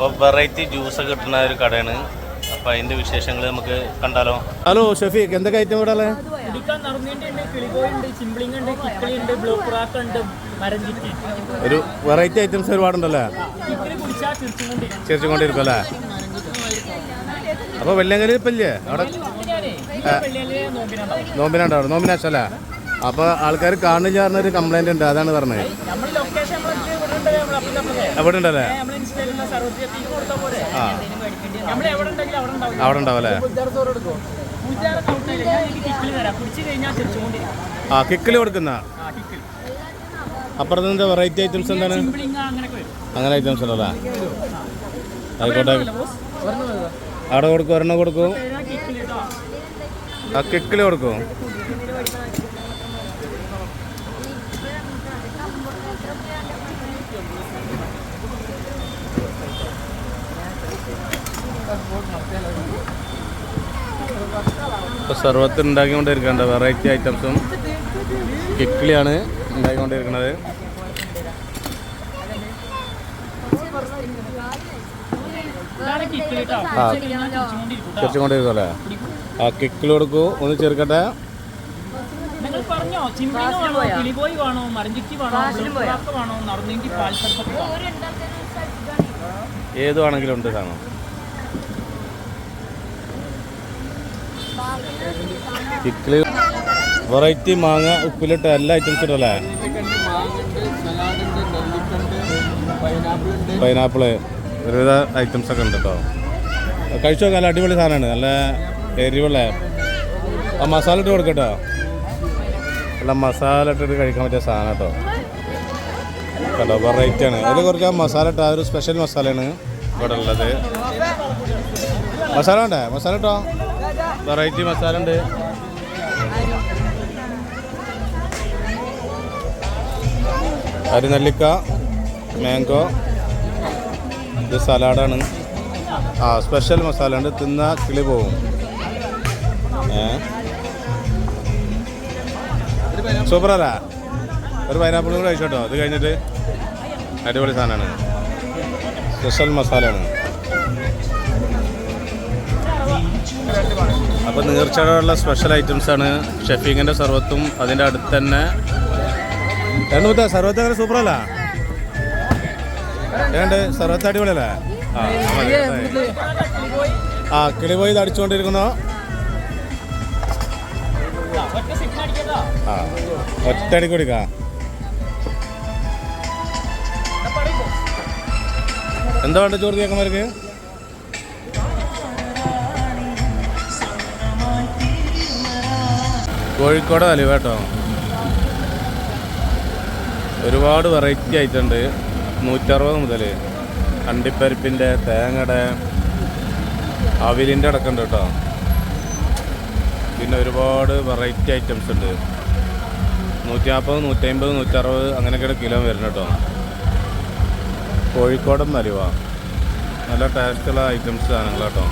അപ്പോൾ variety juice കിട്ടുന്ന ഒരു കടയാണ്. അപ്പോൾ അതിന്റെ വിശേഷങ്ങൾ നമുക്ക് കണ്ടാലോ? ഹലോ ഷഫീഖ് എന്തൊക്കെ ഐറ്റം ഇവിടെ ഒരു വെറൈറ്റി ഐറ്റംസ് ഒരുപാടുണ്ടല്ലേ? ചിരിച്ചുകൊണ്ടിരിക്കും. അല്ലേ? അപ്പോൾ വെള്ളങ്കൽ ഇപ്പല്ലേ അവിടെ നോമ്പിനാണ്ടോ നോമ്പിനുണ്ടാവും. നോമ്പിനാശല്ലേ അപ്പോൾ ആൾക്കാർ കാണില്ല പറഞ്ഞൊരു കംപ്ലൈന്റ് ഉണ്ട് അതാണ് പറഞ്ഞത്. നമ്മൾ ലൊക്കേഷൻ ഇവിടെ ഉണ്ട് നമ്മൾ അപ്പുറത്തെ അപ്പുറത്തെ. അവിടെ ഉണ്ടല്ലേ? അവിടെ ഉണ്ടാവും അല്ലേ? ആ കിക്കിൽ കൊടുക്കുന്ന? അപ്പുറത്ത് എന്താ വെറൈറ്റി ഐറ്റംസ് എന്താണ്? അങ്ങനെ ഐറ്റംസ് ഉണ്ടല്ലേ? ആയിക്കോട്ടെ. അവിടെ കൊടുക്കും ഒരെണ്ണം കൊടുക്കും. ആ കിക്കിൽ കൊടുക്കും. ഇപ്പോൾ സർവത്ത് ഉണ്ടാക്കിക്കൊണ്ടിരിക്കേണ്ട വെറൈറ്റി ഐറ്റംസും കിക്കിളിയാണ് ഉണ്ടാക്കിക്കൊണ്ടിരിക്കുന്നത്. ആ. ചെറിച്ചുകൊണ്ടിരിക്കുമല്ലേ ആ കിക്കിൽ കൊടുക്കൂ. ഒന്ന് ചെറുക്കട്ടെ. ആണെങ്കിലും ഉണ്ട് ചിമ്പിളിംഗ് കിക്കിൾ വെറൈറ്റി മാങ്ങ ഉപ്പിലിട്ട് എല്ലാ ഐറ്റംസ് ഇട്ടല്ലേ പൈനാപ്പിൾ ഒരുവിധ ഐറ്റംസ് ഒക്കെ ഉണ്ട് കേട്ടോ കഴിച്ചു നല്ല അടിപൊളി സാധനമാണ്. നല്ല എരിവുള്ള. ആ മസാല ഇട്ട് കൊടുക്കട്ടോ നല്ല മസാല ഇട്ടിട്ട് കഴിക്കാൻ പറ്റിയ സാധനം കേട്ടോ കേട്ടോ വെറൈറ്റി ആണ്. അതിൽ കുറച്ച് മസാല ഇട്ട ഒരു സ്പെഷ്യൽ മസാലയാണ് ഇവിടെ ഉള്ളത് മസാല ഉണ്ടേ മസാല ഇട്ടോ? വെറൈറ്റി മസാല ഉണ്ട്. അരിനെല്ലിക്ക മാംഗോ. ഇത് സലാഡാണ്. ആ സ്പെഷ്യൽ മസാല ഉണ്ട്. തിന്ന കിളി പോവും അല്ല ഒരു പൈനാപ്പിൾ കൂടെ കഴിച്ചോട്ടോ. ഇത് കഴിഞ്ഞിട്ട് അടിപൊളി സാധനമാണ്. സ്പെഷ്യൽ മസാലയാണ്. അപ്പോൾ നീർച്ചയുള്ള സ്പെഷ്യൽ ഐറ്റംസ് ആണ് ഷെഫീങ്ങിന്റെ സർവത്തും അതിന്റെ അടുത്ത് തന്നെ. രണ്ടുമൂത്ത സർവത്ത് അങ്ങനെ സൂപ്പർ അല്ല. ഏണ്ട് സർവത്ത് അടിപൊളിയല്ലേ? ആ. ആ കിളി പോയി അടിച്ചുകൊണ്ടിരിക്കുന്നു. ആ ഒറ്റടി കൊടുക്ക എന്താ വേണ്ട ചോറ് കേൾക്കുമാർക്ക് കോഴിക്കോട് അലുവ കേട്ടോ. ഒരുപാട് വെറൈറ്റി ആയിട്ടുണ്ട്. നൂറ്ററുപത് മുതൽ അണ്ടിപ്പരിപ്പിന്റെ തേങ്ങയുടെ അവിലിന്റെ അടക്കമുണ്ട് കേട്ടോ. പിന്നെ ഒരുപാട് വെറൈറ്റി ഐറ്റംസ് ഉണ്ട്. നൂറ്റി നാൽപ്പത് നൂറ്റമ്പത് നൂറ്ററുപത് അങ്ങനെയൊക്കെയാണ് കിലോ വരുന്നത് കേട്ടോ. കോഴിക്കോടൻ അലുവ നല്ല ടേസ്റ്റുള്ള ഐറ്റംസ് സാധനങ്ങൾ കേട്ടോ.